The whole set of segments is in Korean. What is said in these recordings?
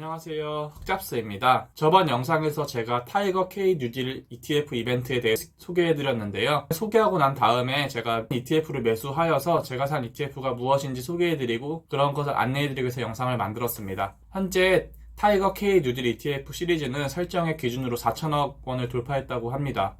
안녕하세요. 흑잡스입니다. 저번 영상에서 제가 타이거 K 뉴딜 ETF 이벤트에 대해 소개해드렸는데요. 소개하고 난 다음에 제가 ETF를 매수하여서 제가 산 ETF가 무엇인지 소개해드리고 그런 것을 안내해드리기 위해서 영상을 만들었습니다. 현재 타이거 K 뉴딜 ETF 시리즈는 설정액 기준으로 4천억 원을 돌파했다고 합니다.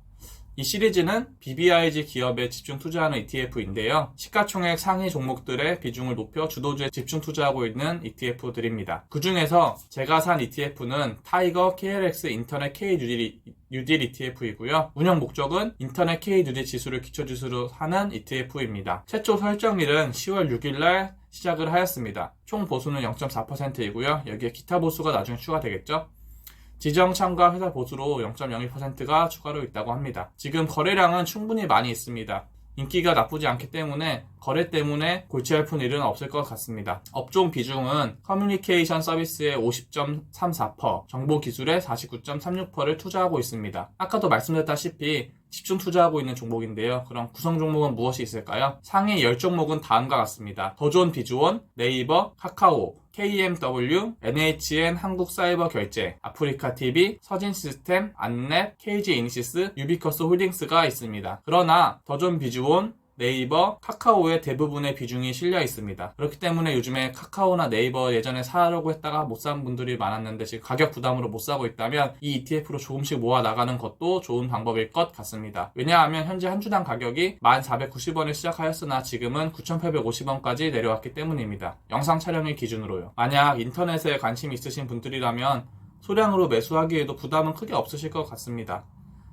이 시리즈는 BBIG 기업에 집중 투자하는 ETF인데요. 시가총액 상위 종목들의 비중을 높여 주도주에 집중 투자하고 있는 ETF들입니다. 그 중에서 제가 산 ETF는 타이거 KLX 인터넷 K 뉴딜, 뉴딜 ETF이고요. 운영 목적은 인터넷 K 뉴딜 지수를 기초지수로 하는 ETF입니다. 최초 설정일은 10월 6일날 시작을 하였습니다. 총 보수는 0.4%이고요. 여기에 기타 보수가 나중에 추가되겠죠. 지정 참가 회사 보수로 0.02%가 추가로 있다고 합니다. 지금 거래량은 충분히 많이 있습니다. 인기가 나쁘지 않기 때문에 거래 때문에 골치 아픈 일은 없을 것 같습니다. 업종 비중은 커뮤니케이션 서비스의 50.34%, 정보 기술의 49.36%를 투자하고 있습니다. 아까도 말씀드렸다시피 집중 투자하고 있는 종목인데요. 그럼 구성 종목은 무엇이 있을까요? 상위 10종목은 다음과 같습니다. 더 좋은 비주원, 네이버, 카카오, KMW, NHN 한국사이버결제, 아프리카TV, 서진시스템, 안랩, KG이니시스, 유비커스 홀딩스가 있습니다. 그러나 더 좋은 비주원, 네이버, 카카오의 대부분의 비중이 실려 있습니다. 그렇기 때문에 요즘에 카카오나 네이버 예전에 사려고 했다가 못 산 분들이 많았는데 지금 가격 부담으로 못 사고 있다면 이 ETF로 조금씩 모아 나가는 것도 좋은 방법일 것 같습니다. 왜냐하면 현재 한 주당 가격이 1,490원에 시작하였으나 지금은 9,850원까지 내려왔기 때문입니다. 영상 촬영일 기준으로요. 만약 인터넷에 관심 있으신 분들이라면 소량으로 매수하기에도 부담은 크게 없으실 것 같습니다.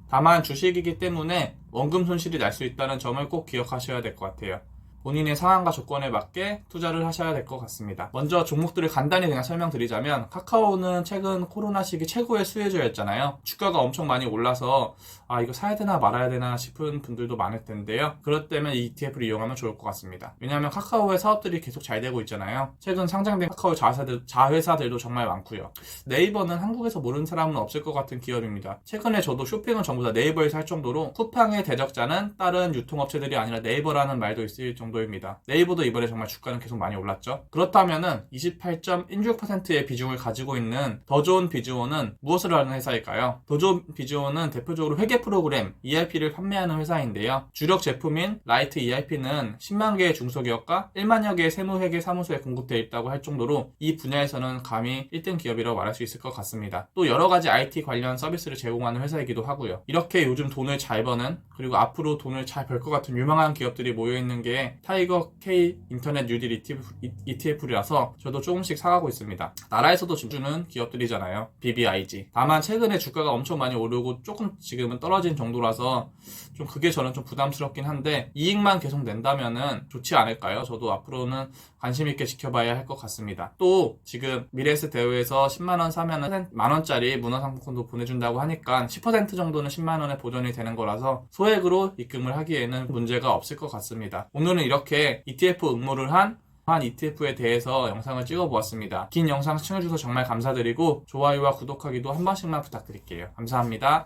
다만 주식이기 때문에 원금 손실이 날 수 있다는 점을 꼭 기억하셔야 될 것 같아요. 본인의 상황과 조건에 맞게 투자를 하셔야 될 것 같습니다. 먼저 종목들을 간단히 그냥 설명드리자면 카카오는 최근 코로나 시기 최고의 수혜주였잖아요. 주가가 엄청 많이 올라서 아 이거 사야 되나 말아야 되나 싶은 분들도 많을 텐데요. 그럴 때면 이 ETF를 이용하면 좋을 것 같습니다. 왜냐하면 카카오의 사업들이 계속 잘 되고 있잖아요. 최근 상장된 카카오 자회사들, 자회사들도 정말 많고요. 네이버는 한국에서 모르는 사람은 없을 것 같은 기업입니다. 최근에 저도 쇼핑은 전부 다 네이버에서 할 정도로 쿠팡의 대적자는 다른 유통업체들이 아니라 네이버라는 말도 있을 정도 입니다. 네이버도 이번에 정말 주가는 계속 많이 올랐죠. 그렇다면은 28.16%의 비중을 가지고 있는 더 좋은 비즈원은 무엇을 하는 회사일까요? 더 좋은 비즈원은 대표적으로 회계 프로그램 ERP를 판매하는 회사인데요. 주력 제품인 라이트 ERP는 10만 개의 중소기업과 1만여 개의 세무회계 사무소에 공급되어 있다고 할 정도로 이 분야에서는 감히 1등 기업이라고 말할 수 있을 것 같습니다. 또 여러 가지 IT 관련 서비스를 제공하는 회사이기도 하고요. 이렇게 요즘 돈을 잘 버는 그리고 앞으로 돈을 잘 벌 것 같은 유망한 기업들이 모여 있는 게 타이거 K 인터넷 뉴딜 ETF, ETF라서 저도 조금씩 사가고 있습니다. 나라에서도 주주는 기업들이잖아요. BBIG. 다만 최근에 주가가 엄청 많이 오르고 조금 지금은 떨어진 정도라서 좀 그게 저는 좀 부담스럽긴 한데 이익만 계속 낸다면은 좋지 않을까요? 저도 앞으로는 관심 있게 지켜봐야 할 것 같습니다. 또 지금 미래에스 대우에서 10만 원 사면은 만 원짜리 문화 상품권도 보내준다고 하니까 10% 정도는 10만 원에 보존이 되는 거라서 소액으로 입금을 하기에는 문제가 없을 것 같습니다. 오늘은 이렇게 ETF 응모를 한한 ETF에 대해서 영상을 찍어 보았습니다. 긴 영상 시청해주셔서 정말 감사드리고 좋아요와 구독하기도 한 번씩만 부탁드릴게요. 감사합니다.